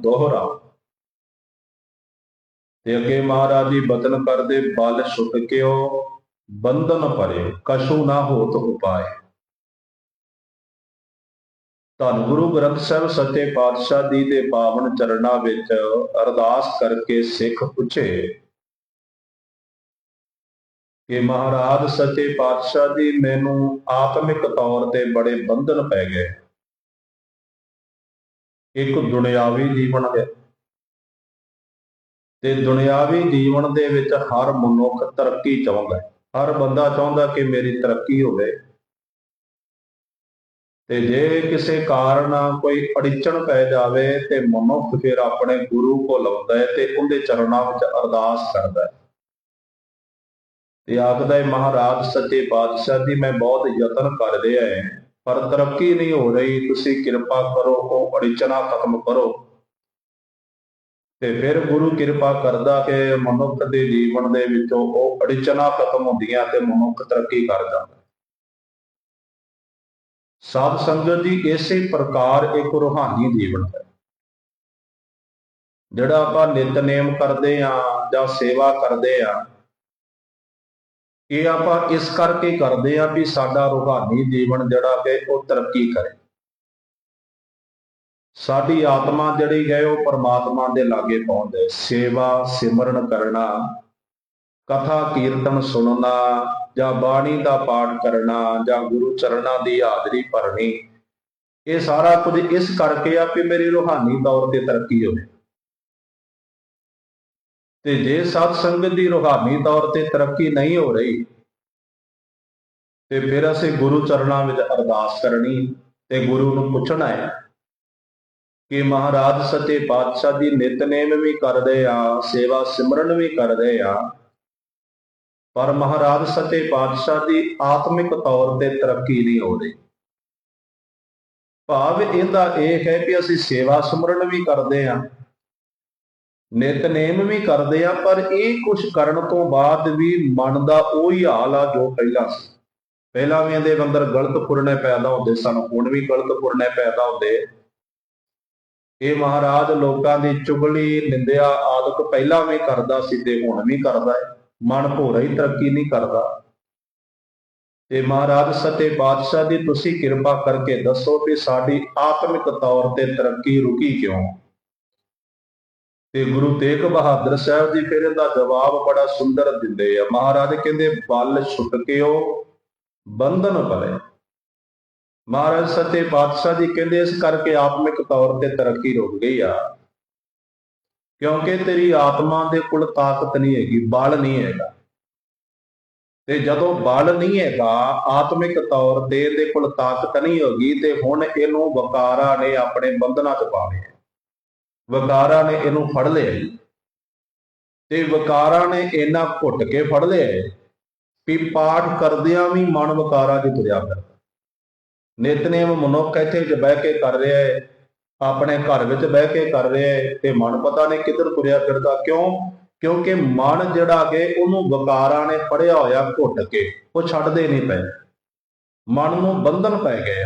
ਦੋਹਰਾ ਤੇ ਅੱਗੇ ਮਹਾਰਾਜ ਜੀ ਬਚਨ ਕਰਦੇ, ਬਲ ਛੁੱਟ ਕਿਓ ਬੰਧਨ ਭਰੇ ਕਛੂ ਨਾ ਹੋਤ ਉਪਾਏ। ਧੰਨ ਗੁਰੂ ਗ੍ਰੰਥ ਸਾਹਿਬ, ਸੱਚੇ ਪਾਤਸ਼ਾਹ ਜੀ ਦੇ ਪਾਵਨ ਚਰਨਾਂ ਵਿੱਚ ਅਰਦਾਸ ਕਰਕੇ ਸਿੱਖ ਪੁੱਛੇ। ਕਿ ਮਹਾਰਾਜ, ਸੱਚੇ ਪਾਤਸ਼ਾਹ ਜੀ, ਮੈਨੂੰ ਆਤਮਿਕ ਤੌਰ ਤੇ ਬੜੇ ਬੰਧਨ ਪੈ ਗਏ। ਇੱਕ ਦੁਨਿਆਵੀ ਜੀਵਨ ਹੈ ਤੇ ਦੁਨਿਆਵੀ ਜੀਵਨ ਦੇ ਵਿੱਚ ਹਰ ਮਨੁੱਖ ਤਰੱਕੀ ਚਾਹੁੰਦਾ ਹੈ। ਹਰ ਬੰਦਾ ਚਾਹੁੰਦਾ ਕਿ ਮੇਰੀ ਤਰੱਕੀ ਹੋਵੇ। ਤੇ ਜੇ ਕਿਸੇ ਕਾਰਨ ਕੋਈ ਅੜਿੱਚਣ ਪੈ ਜਾਵੇ ਤੇ ਮਨੁੱਖ ਫਿਰ ਆਪਣੇ ਗੁਰੂ ਕੋਲ ਆਉਂਦਾ ਹੈ ਤੇ ਉਹਦੇ ਚਰਨਾਂ ਵਿੱਚ ਅਰਦਾਸ ਕਰਦਾ ਹੈ। ਤੇ ਆਖਦਾ ਹੈ, ਮਹਾਰਾਜ, ਸੱਚੇ ਪਾਤਸ਼ਾਹ ਜੀ, ਮੈਂ ਬਹੁਤ ਯਤਨ ਕਰ ਰਿਹਾ ਹਾਂ। ਪਰ ਤਰੱਕੀ ਨਹੀਂ ਹੋ ਰਹੀ, ਤੁਸੀਂ ਕਿਰਪਾ ਕਰੋ, ਉਹ ਅੜਚਨਾ ਖਤਮ ਕਰੋ। ਤੇ ਫਿਰ ਗੁਰੂ ਕਿਰਪਾ ਕਰਦਾ ਕਿ ਮਨੁੱਖ ਦੇ ਜੀਵਨ ਦੇ ਵਿੱਚੋਂ ਉਹ ਅੜਚਨਾ ਖਤਮ ਹੁੰਦੀਆਂ ਤੇ ਮਨੁੱਖ ਤਰੱਕੀ ਕਰ ਜਾਂਦਾ। ਸਾਧ ਸੰਗਤ ਜੀ, ਇਸੇ ਪ੍ਰਕਾਰ ਇੱਕ ਰੂਹਾਨੀ ਜੀਵਨ ਹੈ। ਜਿਹੜਾ ਆਪਾਂ ਨਿਤਨੇਮ ਕਰਦੇ ਆ ਜਾਂ ਸੇਵਾ ਕਰਦੇ ਆ ਇਹ ਆਪਾਂ ਇਸ ਕਰਕੇ ਕਰਦੇ ਆ ਵੀ ਸਾਡਾ ਰੂਹਾਨੀ ਜੀਵਨ ਜਿਹੜਾ ਕਿ ਉਹ ਤਰੱਕੀ ਕਰੇ। ਸਾਡੀ ਆਤਮਾ ਜਿਹੜੀ ਹੈ ਉਹ ਪਰਮਾਤਮਾ ਦੇ ਲਾਗੇ ਪਹੁੰਚੇ ਸੇਵਾ ਸਿਮਰਨ ਕਰਨਾ, ਕਥਾ ਕੀਰਤਨ ਸੁਣਨਾ ਜਾਂ ਬਾਣੀ ਦਾ ਪਾਠ ਕਰਨਾ ਜਾਂ ਗੁਰੂ ਚਰਨਾਂ ਦੀ ਹਾਜ਼ਰੀ ਭਰਨੀ, ਇਹ ਸਾਰਾ ਕੁਝ ਇਸ ਕਰਕੇ ਆ ਕਿ ਮੇਰੀ ਰੂਹਾਨੀ ਤੌਰ ਤੇ ਤਰੱਕੀ ਹੋਵੇ। ਤੇ ਜੇ ਸਤ ਸੰਗਤ ਦੀ ਰੂਹਾਨੀ ਤੌਰ ਤੇ ਤਰੱਕੀ ਨਹੀਂ ਹੋ ਰਹੀ, ਤੇ ਫਿਰ ਅਸੀਂ ਗੁਰੂ ਚਰਨਾਂ ਵਿੱਚ ਅਰਦਾਸ ਕਰਨੀ ਤੇ ਗੁਰੂ ਨੂੰ ਪੁੱਛਣਾ ਹੈ ਕਿ ਮਹਾਰਾਜ ਸੱਚੇ ਪਾਤਸ਼ਾਹ ਦੀ ਨਿਤਨੇਮ ਵੀ ਕਰਦੇ ਆ, ਸੇਵਾ ਸਿਮਰਨ ਵੀ ਕਰਦੇ ਆ, ਪਰ ਮਹਾਰਾਜ ਸੱਚੇ ਪਾਤਸ਼ਾਹ ਦੀ ਆਤਮਿਕ ਤੌਰ ਤੇ ਤਰੱਕੀ ਨਹੀਂ ਹੋ ਰਹੀ। ਭਾਵ ਇਹਦਾ ਇਹ ਹੈ ਕਿ ਅਸੀਂ ਸੇਵਾ ਸਿਮਰਨ ਵੀ ਕਰਦੇ ਆ ਨਿਤਨੇਮ ਵੀ ਕਰਦੇ ਆ, ਪਰ ਇਹ ਕੁਝ ਕਰਨ ਤੋਂ ਬਾਅਦ ਵੀ ਮਨ ਦਾ ਉਹੀ ਹਾਲ ਆ ਜੋ ਪਹਿਲਾਂ ਸੀ। ਪਹਿਲਾਂ ਵੀ ਇਹਦੇ ਅੰਦਰ ਗਲਤ ਫੁਰਨੇ ਪੈਦਾ ਹੁੰਦੇ ਸਨ, ਹੁਣ ਵੀ ਗਲਤ ਫੁਰਨੇ ਪੈਦਾ ਹੁੰਦੇ। ਇਹ ਮਹਾਰਾਜ ਲੋਕਾਂ ਦੀ ਚੁਗਲੀ, ਨਿੰਦਿਆ ਆਦਿਕ ਪਹਿਲਾਂ ਵੀ ਕਰਦਾ ਸੀ ਤੇ ਹੁਣ ਵੀ ਕਰਦਾ ਹੈ। ਮਨ ਭੋਰਾ ਹੀ ਤਰੱਕੀ ਨਹੀਂ ਕਰਦਾ। ਤੇ ਮਹਾਰਾਜ ਸੱਚੇ ਪਾਤਸ਼ਾਹ ਦੀ ਤੁਸੀਂ ਕਿਰਪਾ ਕਰਕੇ ਦੱਸੋ ਕਿ ਸਾਡੀ ਆਤਮਿਕ ਤੌਰ ਤੇ ਤਰੱਕੀ ਰੁਕੀ ਕਿਉਂ? ਤੇ ਗੁਰੂ ਤੇਗ ਬਹਾਦਰ ਸਾਹਿਬ ਜੀ ਫਿਰ ਇਹਦਾ ਜਵਾਬ ਬੜਾ ਸੁੰਦਰ ਦਿੰਦੇ ਆ। ਮਹਾਰਾਜ ਕਹਿੰਦੇ, ਬਲ ਛੁੱਟ ਕਿਓ ਬੰਧਨ ਭਰੇ ਮਹਾਰਾਜ ਸੱਚੇ ਪਾਤਸ਼ਾਹ ਜੀ ਕਹਿੰਦੇ, ਇਸ ਕਰਕੇ ਆਤਮਿਕ ਤੌਰ ਤੇ ਤਰੱਕੀ ਰੁਕ ਗਈ ਆ। ਕਿਉਂਕਿ ਤੇਰੀ ਆਤਮਾ ਦੇ ਕੋਲ ਤਾਕਤ ਨਹੀਂ ਹੈਗੀ, ਬਲ ਨਹੀਂ ਹੈਗਾ। ਤੇ ਜਦੋਂ ਬਲ ਨਹੀਂ ਹੈਗਾ, ਆਤਮਿਕ ਤੌਰ ਤੇ ਇਹਦੇ ਕੋਲ ਤਾਕਤ ਨਹੀਂ ਹੋਗੀ, ਤੇ ਹੁਣ ਇਹਨੂੰ ਵਕਾਰਾਂ ਨੇ ਆਪਣੇ ਬੰਧਨਾਂ 'ਚ ਪਾ ਲਿਆ। ਵਕਾਰਾਂ ਨੇ ਇਹਨੂੰ ਫੜ ਲਿਆ ਤੇ ਵਕਾਰਾਂ ਨੇ ਇਹਨਾਂ ਘੁੱਟ ਕੇ ਫੜ ਲਿਆ ਵੀ ਪਾਠ ਕਰਦਿਆਂ ਵੀ ਮਨ ਵਕਾਰਾਂ 'ਚ ਤੁਰਿਆ ਫਿਰਦਾ। ਨਿਤਨੇਮ ਮਨੁੱਖ ਇੱਥੇ ਚ ਬਹਿ ਕੇ ਕਰ ਰਿਹਾ ਹੈ, ਆਪਣੇ ਘਰ ਵਿੱਚ ਬਹਿ ਕੇ ਕਰ ਰਿਹਾ ਹੈ ਤੇ ਮਨ ਪਤਾ ਨਹੀਂ ਕਿੱਧਰ ਤੁਰਿਆ ਫਿਰਦਾ। ਕਿਉਂ? ਕਿਉਂਕਿ ਮਨ ਜਿਹੜਾ ਕਿ ਉਹਨੂੰ ਵਕਾਰਾਂ ਨੇ ਫੜਿਆ ਹੋਇਆ ਘੁੱਟ ਕੇ, ਉਹ ਛੱਡਦੇ ਨਹੀਂ ਪਏ। ਮਨ ਨੂੰ ਬੰਧਨ ਪੈ ਗਏ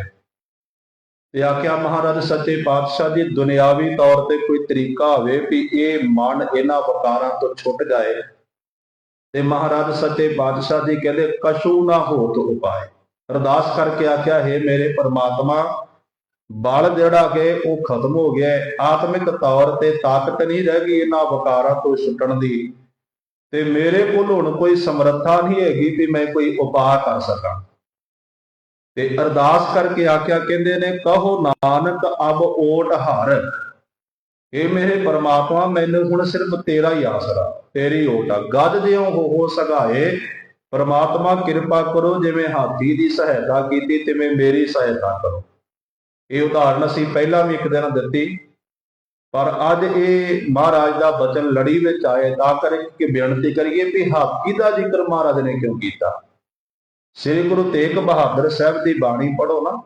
ਤੇ ਆਖਿਆ, ਮਹਾਰਾਜ, ਸੱਚੇ ਪਾਤਸ਼ਾਹ ਦੀ ਦੁਨਿਆਵੀ ਤੌਰ ਤੇ ਕੋਈ ਤਰੀਕਾ ਹੋਵੇ ਵੀ ਇਹ ਮਨ ਇਹਨਾਂ ਵਕਾਰਾਂ ਤੋਂ ਛੁੱਟ ਜਾਏ। ਤੇ ਮਹਾਰਾਜ, ਸੱਚੇ ਪਾਤਸ਼ਾਹ ਜੀ ਕਹਿੰਦੇ, ਕਸ਼ੂ ਨਾ ਹੋਤ ਉਪਾਏ। ਅਰਦਾਸ ਕਰਕੇ ਆਖਿਆ, ਹੈ ਮੇਰੇ ਪਰਮਾਤਮਾ, ਬਲ ਜਿਹੜਾ ਕਿ ਉਹ ਖਤਮ ਹੋ ਗਿਆ ਆਤਮਿਕ ਤੌਰ ਤੇ ਤਾਕਤ ਨਹੀਂ ਰਹਿ ਗਈ ਇਹਨਾਂ ਵਕਾਰਾਂ ਤੋਂ ਛੁੱਟਣ ਦੀ। ਤੇ ਮੇਰੇ ਕੋਲ ਹੁਣ ਕੋਈ ਸਮਰੱਥਾ ਨਹੀਂ ਹੈਗੀ ਵੀ ਮੈਂ ਕੋਈ ਉਪਾਅ ਕਰ ਸਕਾਂ। ਤੇ ਅਰਦਾਸ ਕਰਕੇ ਆਖਿਆ, ਕਹਿੰਦੇ ਨੇ, ਕਹੋ ਨਾਨਕ, ਅਬ ਓਟ ਹਰ। ਇਹ ਮੇਰੇ ਪਰਮਾਤਮਾ, ਮੈਨੂੰ ਹੁਣ ਸਿਰਫ ਤੇਰਾ ਹੀ ਆਸਰਾ, ਤੇਰੀ ਓਟ ਆ। ਗੱਜ ਜਿਉ ਹੋ ਹੋ ਸਗਾਏ, ਪਰਮਾਤਮਾ, ਕਿਰਪਾ ਕਰੋ, ਜਿਵੇਂ ਹਾਥੀ ਦੀ ਸਹਾਇਤਾ ਕੀਤੀ, ਤਿਵੇਂ ਮੇਰੀ ਸਹਾਇਤਾ ਕਰੋ। ਇਹ ਉਦਾਹਰਨ ਅਸੀਂ ਪਹਿਲਾਂ ਵੀ ਇੱਕ ਦਿਨ ਦਿੱਤੀ, ਪਰ ਅੱਜ ਇਹ ਮਹਾਰਾਜ ਦਾ ਬਚਨ ਲੜੀ ਵਿੱਚ ਆਏ, ਤਾਂ ਕਰਕੇ ਬੇਨਤੀ ਕਰੀਏ ਵੀ ਹਾਥੀ ਦਾ ਜ਼ਿਕਰ ਮਹਾਰਾਜ ਨੇ ਕਿਉਂ ਕੀਤਾ? ਸ੍ਰੀ ਗੁਰੂ ਤੇਗ ਬਹਾਦਰ ਸਾਹਿਬ ਦੀ ਬਾਣੀ ਪੜੋ ਨਾ।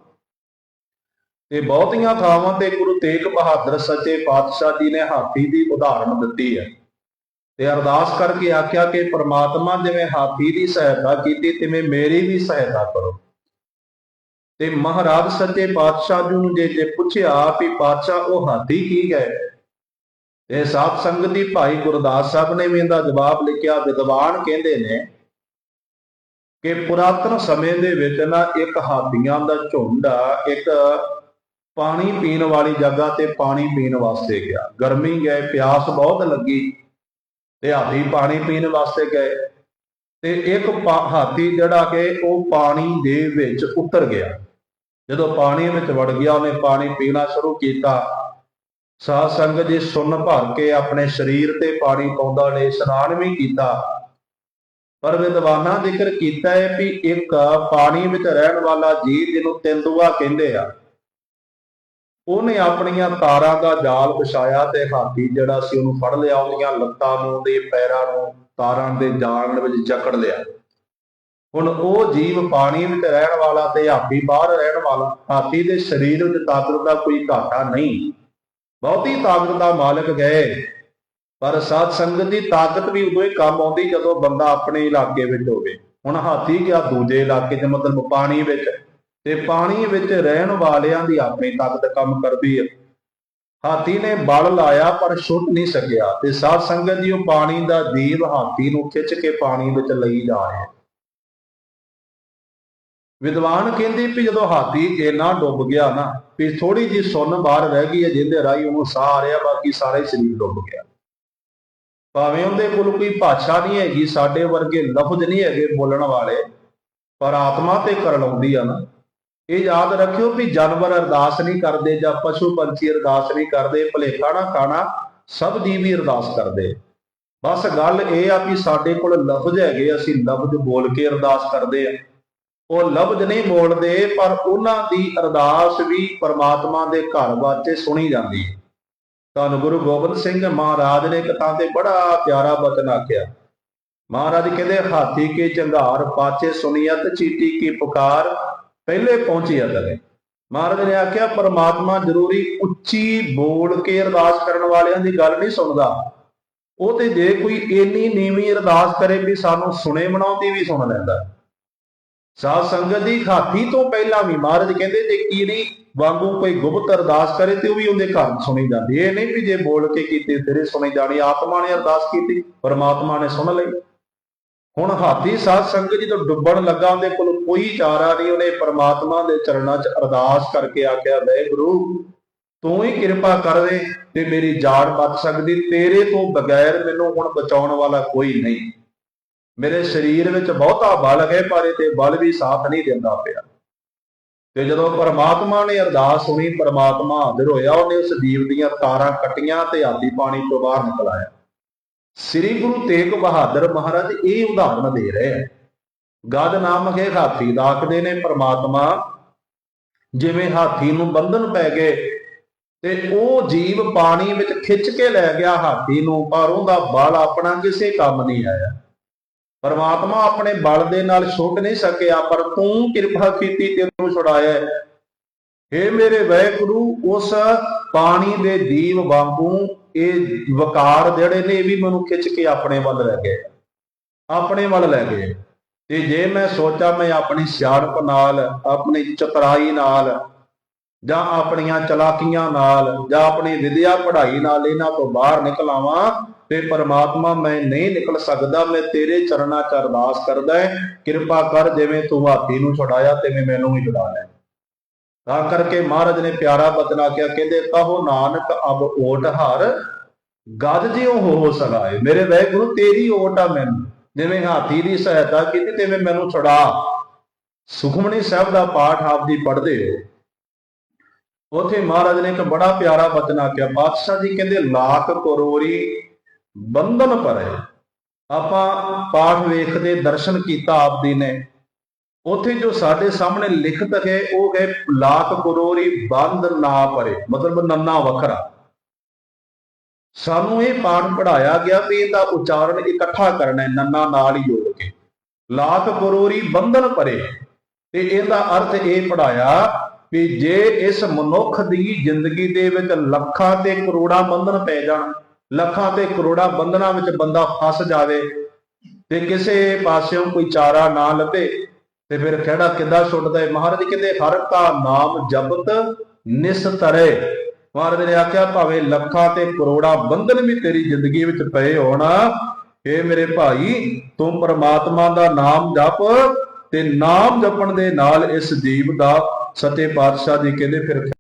ਤੇ ਬਹੁਤੀਆਂ ਥਾਵਾਂ ਤੇ ਗੁਰੂ ਤੇਗ ਬਹਾਦਰ ਸੱਚੇ ਪਾਤਸ਼ਾਹ ਜੀ ਨੇ ਹਾਥੀ ਦੀ ਉਦਾਹਰਨ ਦਿੱਤੀ ਹੈ। ਤੇ ਅਰਦਾਸ ਕਰਕੇ ਆਖਿਆ ਕਿ ਪ੍ਰਮਾਤਮਾ ਜਿਵੇਂ ਹਾਥੀ ਦੀ ਸਹਾਇਤਾ ਕੀਤੀ, ਤਿਵੇਂ ਮੇਰੀ ਵੀ ਸਹਾਇਤਾ ਕਰੋ। ਤੇ ਮਹਾਰਾਜ ਸੱਚੇ ਪਾਤਸ਼ਾਹ ਜੀ ਨੂੰ ਜੇ ਜੇ ਪੁੱਛਿਆ ਵੀ ਪਾਤਸ਼ਾਹ, ਉਹ ਹਾਥੀ ਕੀ ਹੈ? ਤੇ ਸਾਧ ਸੰਗਤ ਦੀ ਭਾਈ ਗੁਰਦਾਸ ਸਾਹਿਬ ਨੇ ਵੀ ਇਹਦਾ ਜਵਾਬ ਲਿਖਿਆ, ਵਿਦਵਾਨ ਕਹਿੰਦੇ ਨੇ ਕਿ ਪੁਰਾਤਨ ਸਮੇਂ ਦੇ ਵਿੱਚ ਨਾ ਇੱਕ ਹਾਥੀਆਂ ਦਾ ਝੁੰਡ ਆ, ਇੱਕ ਪਾਣੀ ਪੀਣ ਵਾਲੀ ਜਗ੍ਹਾ ਤੇ ਪਾਣੀ ਪੀਣ ਵਾਸਤੇ ਗਿਆ। ਗਰਮੀ ਗਏ, ਪਿਆਸ ਬਹੁਤ ਲੱਗੀ, ਤੇ ਹਾਥੀ ਪਾਣੀ ਪੀਣ ਵਾਸਤੇ ਗਏ। ਤੇ ਇੱਕ ਪਾ- ਹਾਥੀ ਜਿਹੜਾ ਕਿ ਉਹ ਪਾਣੀ ਦੇ ਵਿੱਚ ਉਤਰ ਗਿਆ। ਜਦੋਂ ਪਾਣੀ ਵਿੱਚ ਵੜ ਗਿਆ, ਉਹਨੇ ਪਾਣੀ ਪੀਣਾ ਸ਼ੁਰੂ ਕੀਤਾ। ਸਾਧ ਸੰਗਤ ਜੀ ਸੁੰਨ ਭਰ ਕੇ ਆਪਣੇ ਸਰੀਰ ਤੇ ਪਾਣੀ ਪਾਉਂਦਾ ਨੇ, ਇਸ਼ਨਾਨ ਵੀ ਕੀਤਾ। ਪਰ ਵਿਦਵਾਨਾਂ ਜ਼ਿਕਰ ਕੀਤਾ ਹੈ ਵੀ ਇੱਕ ਪਾਣੀ ਵਿੱਚ ਰਹਿਣ ਵਾਲਾ ਜੀਵ ਜਿਹਨੂੰ ਤੇਂਦੂਆ ਕਹਿੰਦੇ ਆ, ਉਹਨੇ ਆਪਣੀਆਂ ਤਾਰਾਂ ਦਾ ਜਾਲ ਵਿਛਾਇਆ ਤੇ ਹਾਥੀ ਜਿਹੜਾ ਸੀ ਉਹਨੂੰ ਫੜ ਲਿਆ, ਉਹਦੀਆਂ ਲੱਤਾਂ ਨੂੰ ਦੇ ਪੈਰਾਂ ਨੂੰ, ਤਾਰਾਂ ਦੇ ਜਾਲ ਵਿੱਚ ਜਕੜ ਲਿਆ। ਹੁਣ ਉਹ ਜੀਵ ਪਾਣੀ ਵਿੱਚ ਰਹਿਣ ਵਾਲਾ ਤੇ ਹਾਥੀ ਬਾਹਰ ਰਹਿਣ ਵਾਲਾ, ਹਾਥੀ ਦੇ ਸਰੀਰ ਵਿੱਚ ਤਾਕਤ ਦਾ ਕੋਈ ਘਾਟਾ ਨਹੀਂ। ਬਹੁਤੀ ਤਾਕਤ ਦਾ ਮਾਲਕ ਗਏ। ਪਰ ਸਾਧ ਸੰਗਤ ਦੀ ਤਾਕਤ ਵੀ ਉਦੋਂ ਹੀ ਕੰਮ ਆਉਂਦੀ ਜਦੋਂ ਬੰਦਾ ਆਪਣੇ ਇਲਾਕੇ ਵਿੱਚ ਹੋਵੇ। ਹੁਣ ਹਾਥੀ ਗਿਆ ਦੂਜੇ ਇਲਾਕੇ 'ਚ ਮਤਲਬ ਪਾਣੀ ਵਿੱਚ ਤੇ ਪਾਣੀ ਵਿੱਚ ਰਹਿਣ ਵਾਲਿਆਂ ਦੀ ਆਪਣੀ ਤਾਕਤ ਕੰਮ ਕਰਦੀ ਹੈ ਹਾਥੀ ਨੇ ਬਲ ਲਾਇਆ ਪਰ ਛੁੱਟ ਨਹੀਂ ਸਕਿਆ ਤੇ ਸਾਧ ਸੰਗਤ ਜੀ ਉਹ ਪਾਣੀ ਦਾ ਜੀਵ ਹਾਥੀ ਨੂੰ ਖਿੱਚ ਕੇ ਪਾਣੀ ਵਿੱਚ ਲਈ ਜਾ ਰਿਹਾ। ਵਿਦਵਾਨ ਕਹਿੰਦੇ ਵੀ ਜਦੋਂ ਹਾਥੀ ਇੰਨਾ ਡੁੱਬ ਗਿਆ ਨਾ, ਵੀ ਥੋੜੀ ਜੀ ਸੁੰਨ ਬਾਹਰ ਰਹਿ ਗਈ ਹੈ, ਜਿਹਦੇ ਰਾਹੀਂ ਉਹਨੂੰ ਸਾਹ ਆ ਰਿਹਾ, ਬਾਕੀ ਸਾਰਾ ਹੀ ਸਰੀਰ ਡੁੱਬ ਗਿਆ। ਭਾਵੇਂ ਉਹਦੇ ਕੋਲ ਕੋਈ ਭਾਸ਼ਾ ਨਹੀਂ ਹੈਗੀ, ਸਾਡੇ ਵਰਗੇ ਲਫ਼ਜ਼ ਨਹੀਂ ਹੈਗੇ ਬੋਲਣ ਵਾਲੇ, ਪਰ ਆਤਮਾ ਤੇ ਕਰ ਲਾਉਂਦੀ ਆ ਨਾ। ਇਹ ਯਾਦ ਰੱਖਿਓ ਵੀ ਜਾਨਵਰ ਅਰਦਾਸ ਨਹੀਂ ਕਰਦੇ ਜਾਂ ਪਸ਼ੂ ਪੰਛੀ ਅਰਦਾਸ ਨਹੀਂ ਕਰਦੇ, ਭਲੇਖਾ ਨਾ ਖਾਣਾ, ਸਭ ਜੀਵ ਵੀ ਅਰਦਾਸ ਕਰਦੇ। ਬਸ ਗੱਲ ਇਹ ਆ ਵੀ ਸਾਡੇ ਕੋਲ ਲਫ਼ਜ਼ ਹੈਗੇ, ਅਸੀਂ ਲਫ਼ਜ਼ ਬੋਲ ਕੇ ਅਰਦਾਸ ਕਰਦੇ ਆ। ਉਹ ਲਫ਼ਜ਼ ਨਹੀਂ ਬੋਲਦੇ, ਪਰ ਉਹਨਾਂ ਦੀ ਅਰਦਾਸ ਵੀ ਪਰਮਾਤਮਾ ਦੇ ਘਰ ਵਾਸਤੇ ਸੁਣੀ ਜਾਂਦੀ ਹੈ। ਧੰਨ ਗੁਰੂ ਗੋਬਿੰਦ ਸਿੰਘ ਮਹਾਰਾਜ ਨੇ ਕਥਾ ਤੇ ਬੜਾ ਪਿਆਰਾ ਬਚਨ ਆਖਿਆ। ਮਹਾਰਾਜ ਕਹਿੰਦੇ, ਹਾਥੀ ਕੇ ਚੰਗਾਰ ਪਾਚੇ ਸੁਨੀਅਤ ਚੀਟੀ ਕੀ ਪੁਕਾਰ, ਪਹਿਲੇ ਪਹੁੰਚੀ ਅਦਲੇ ਮਹਾਰਾਜ ਨੇ ਆਖਿਆ, ਪਰਮਾਤਮਾ ਜ਼ਰੂਰੀ ਉੱਚੀ ਬੋਲ ਕੇ ਅਰਦਾਸ ਕਰਨ ਵਾਲਿਆਂ ਦੀ ਗੱਲ ਨਹੀਂ ਸੁਣਦਾ। ਉਹ ਤੇ ਜੇ ਕੋਈ ਇੰਨੀ ਨੀਵੀਂ ਅਰਦਾਸ ਕਰੇ ਵੀ ਸਾਨੂੰ ਸੁਣੇ, ਬਣਾਉਂਦੀ ਵੀ ਸੁਣ ਲੈਂਦਾ। ਸਾਧ ਸੰਗਤ ਦੀ ਹਾਥੀ ਤੋਂ ਪਹਿਲਾਂ ਵੀ ਮਹਾਰਾਜ ਕਹਿੰਦੇ ਜੇ ਕੀੜੀ ਵਾਂਗੂ ਕੋਈ ਗੁਪਤ ਅਰਦਾਸ ਕਰੇ ਤੇ ਉਹ ਵੀ ਉਹਦੇ ਘਰ ਸੁਣੀ ਜਾਂਦੀ ਇਹ ਨਹੀਂ ਵੀ ਜੇ ਬੋਲ ਕੇ ਕੀਤੀ ਤੇਰੇ ਸੁਣੀ ਜਾਣੀ, ਆਤਮਾ ਨੇ ਅਰਦਾਸ ਕੀਤੀ, ਪਰਮਾਤਮਾ ਨੇ ਸੁਣ ਲਈ। ਹੁਣ ਹਾਥੀ ਸਾਧ ਸੰਗਤ ਜਦੋਂ ਡੁੱਬਣ ਲੱਗਾ, ਉਹਦੇ ਕੋਲ ਕੋਈ ਚਾਰਾ ਨਹੀਂ, ਉਹਨੇ ਪਰਮਾਤਮਾ ਦੇ ਚਰਨਾਂ 'ਚ ਅਰਦਾਸ ਕਰਕੇ ਆਖਿਆ ਗੁਰੂ ਤੂੰ ਹੀ ਕਿਰਪਾ ਕਰ ਦੇ ਤੇ ਮੇਰੀ ਜਾਨ ਬਚ ਸਕਦੀ, ਤੇਰੇ ਤੋਂ ਬਗੈਰ ਮੈਨੂੰ ਹੁਣ ਬਚਾਉਣ ਵਾਲਾ ਕੋਈ ਨਹੀਂ। ਮੇਰੇ ਸਰੀਰ ਵਿੱਚ ਬਹੁਤਾ ਬਲ ਹੈ, ਪਰ ਇਹ ਤੇ ਬਲ ਵੀ ਸਾਥ ਨਹੀਂ ਦਿੰਦਾ ਪਿਆ। ਤੇ ਜਦੋਂ ਪਰਮਾਤਮਾ ਨੇ ਅਰਦਾਸ ਸੁਣੀ, ਪਰਮਾਤਮਾ ਹਾਜ਼ਰ ਹੋਇਆ, ਉਹਨੇ ਉਸ ਜੀਵ ਦੀਆਂ ਤਾਰਾਂ ਕੱਟੀਆਂ ਤੇ ਆਦੀ ਪਾਣੀ ਤੋਂ ਬਾਹਰ ਨਿਕਲ ਸ੍ਰੀ ਗੁਰੂ ਤੇਗ ਬਹਾਦਰ ਮਹਾਰਾਜ ਇਹ ਉਦਾਹਰਣ ਦੇ ਰਹੇ ਹੈ ਗਦ ਨਾਮਕ ਇਹ ਹਾਥੀ ਦਾ ਆਖਦੇ ਨੇ, ਪਰਮਾਤਮਾ ਜਿਵੇਂ ਹਾਥੀ ਨੂੰ ਬੰਧਨ ਪੈ ਗਏ ਤੇ ਉਹ ਜੀਵ ਪਾਣੀ ਵਿੱਚ ਖਿੱਚ ਕੇ ਲੈ ਗਿਆ ਹਾਥੀ ਨੂੰ, ਪਰ ਉਹਦਾ ਬਲ ਆਪਣਾ ਕਿਸੇ ਕੰਮ ਨਹੀਂ ਆਇਆ। ਪਰਮਾਤਮਾ ਆਪਣੇ ਬਲ ਦੇ ਨਾਲ ਛੁੱਟ ਨਹੀਂ ਸਕਿਆ, ਪਰ ਤੂੰ ਕਿਰਪਾ ਕੀਤੀ ਤੈਨੂੰ ਛੁਡਾਇਆ ਏ ਮੇਰੇ ਵਾਹਿਗੁਰੂ, ਉਸ ਪਾਣੀ ਦੇ ਦੀਵ ਵਾਂਗੂ ਇਹ ਵਕਾਰ ਜਿਹੜੇ ਨੇ ਇਹ ਵੀ ਮੈਨੂੰ ਖਿੱਚ ਕੇ ਆਪਣੇ ਵੱਲ ਲੈ ਗਏ। ਆਪਣੇ ਵੱਲ ਲੈ ਗਏ। ਤੇ ਜੇ ਮੈਂ ਸੋਚਾਂ ਮੈਂ ਆਪਣੀ ਸਿਆਣਪ ਨਾਲ, ਆਪਣੀ ਚਤਰਾਈ ਨਾਲ, ਜਾਂ ਆਪਣੀਆਂ ਚਲਾਕੀਆਂ ਨਾਲ, ਜਾਂ ਆਪਣੀ ਵਿਦਿਆ ਪੜ੍ਹਾਈ ਨਾਲ ਇਹਨਾਂ ਤੋਂ ਬਾਹਰ ਨਿਕਲ ਆਵਾਂ ਤੇ ਪਰਮਾਤਮਾ ਮੈਂ ਨਹੀਂ ਨਿਕਲ ਸਕਦਾ, ਮੈਂ ਤੇਰੇ ਚਰਨਾਂ 'ਚ ਅਰਦਾਸ ਕਰਦਾ ਹੈ। ਕਿਰਪਾ ਕਰ ਜਿਵੇਂ ਤੂੰ ਹਾਥੀ ਨੂੰ ਛੁਡਾਇਆ ਤੇ ਮੈਨੂੰ ਵੀ ਛੁਡਾ ਲੈ। ਤਾਂ ਕਰਕੇ ਮਹਾਰਾਜ ਨੇ ਪਿਆਰਾ ਬਚਨ ਕਿਹਾ, ਕਹਿੰਦੇ, ਕਹੋ ਨਾਨਕ, ਅਬ ਓਟ ਹਰ ਗਦ ਜਿਉ ਹੋ ਸਲਾਏ ਮੇਰੇ ਵਾਹਿਗੁਰੂ, ਤੇਰੀ ਓਟ ਆ ਮੈਨੂੰ। ਜਿਵੇਂ ਹਾਥੀ ਦੀ ਸਹਾਇਤਾ ਕੀਤੀ, ਤਿਵੇਂ ਮੈਨੂੰ ਛੁਡਾ। ਸੁਖਮਨੀ ਸਾਹਿਬ ਦਾ ਪਾਠ ਆਪ ਦੀ ਪੜ੍ਹਦੇ ਹੋ। ਉਥੇ ਮਹਾਰਾਜ ਨੇ ਇੱਕ ਬੜਾ ਪਿਆਰਾ ਬਚਨ ਆਖਿਆ ਬਾਦਸ਼ਾਹ ਜੀ ਕਹਿੰਦੇ, ਲਾਖ ਕਰੋੜੀ ਬੰਧਨ ਪਰੇ। ਆਪਾਂ ਪਾਠ ਵੇਖਦੇ ਦਰਸ਼ਨ ਕੀਤਾ ਆਪ ਦੀ ਨੇ। ਉਥੇ ਜੋ ਸਾਡੇ ਸਾਹਮਣੇ ਲਿਖਤ ਹੈ, ਉਹ ਹੈ ਲੱਖ ਕਰੋੜੀ ਬੰਦ ਨਾ ਪਰੇ, ਮਤਲਬ ਨੰਨਾ ਵੱਖਰਾ। ਸਾਨੂੰ ਇਹ ਪਾਠ ਪੜਾਇਆ ਗਿਆ ਵੀ ਇਹਦਾ ਉਚਾਰਨ ਇਕੱਠਾ ਕਰਨਾ ਹੈ, ਨੰਨਾ ਨਾਲ ਹੀ ਜੋੜ ਕੇ। ਲੱਖ ਕਰੋੜੀ ਬੰਧਨ ਪਰੇ। ਤੇ ਇਹਦਾ ਅਰਥ ਇਹ ਪੜਾਇਆ ਵੀ ਜੇ ਇਸ ਮਨੁੱਖ ਦੀ ਜ਼ਿੰਦਗੀ ਦੇ ਵਿੱਚ ਲੱਖਾਂ ਤੇ ਕਰੋੜਾਂ ਬੰਧਨ ਪੈ ਜਾਣ ਲੱਖਾਂ ਤੇ ਕਰੋੜਾਂ ਬੰਧਨਾਂ ਵਿੱਚ ਬੰਦਾ ਫਸ ਜਾਵੇ ਤੇ ਕਿਸੇ ਪਾਸਿਓਂ ਕੋਈ ਚਾਰਾ ਨਾ ਲੱਭੇ ਤੇ ਫਿਰ ਖਿਹੜਾ ਕਿੱਦਾਂ ਛੁੱਟਦਾ ਹੈ? ਮਹਾਰਾਜ ਕਹਿੰਦੇ, ਹਰ ਕਾ ਨਾਮ ਜਪਤ ਨਿਸਤਰੇ ਮਹਾਰਾਜ ਨੇ ਆਖਿਆ, ਭਾਵੇਂ ਲੱਖਾਂ ਤੇ ਕਰੋੜਾਂ ਬੰਧਨ ਵੀ ਤੇਰੀ ਜ਼ਿੰਦਗੀ ਵਿੱਚ ਪਏ ਹੋਣ ਏ ਮੇਰੇ ਭਾਈ, ਤੂੰ ਪ੍ਰਮਾਤਮਾ ਦਾ ਨਾਮ ਜਪ ਤੇ ਨਾਮ ਜਪਣ ਦੇ ਨਾਲ ਇਸ ਜੀਵ ਦਾ ਸੱਚੇ ਪਾਤਸ਼ਾਹ ਜੀ ਕਹਿੰਦੇ ਫਿਰ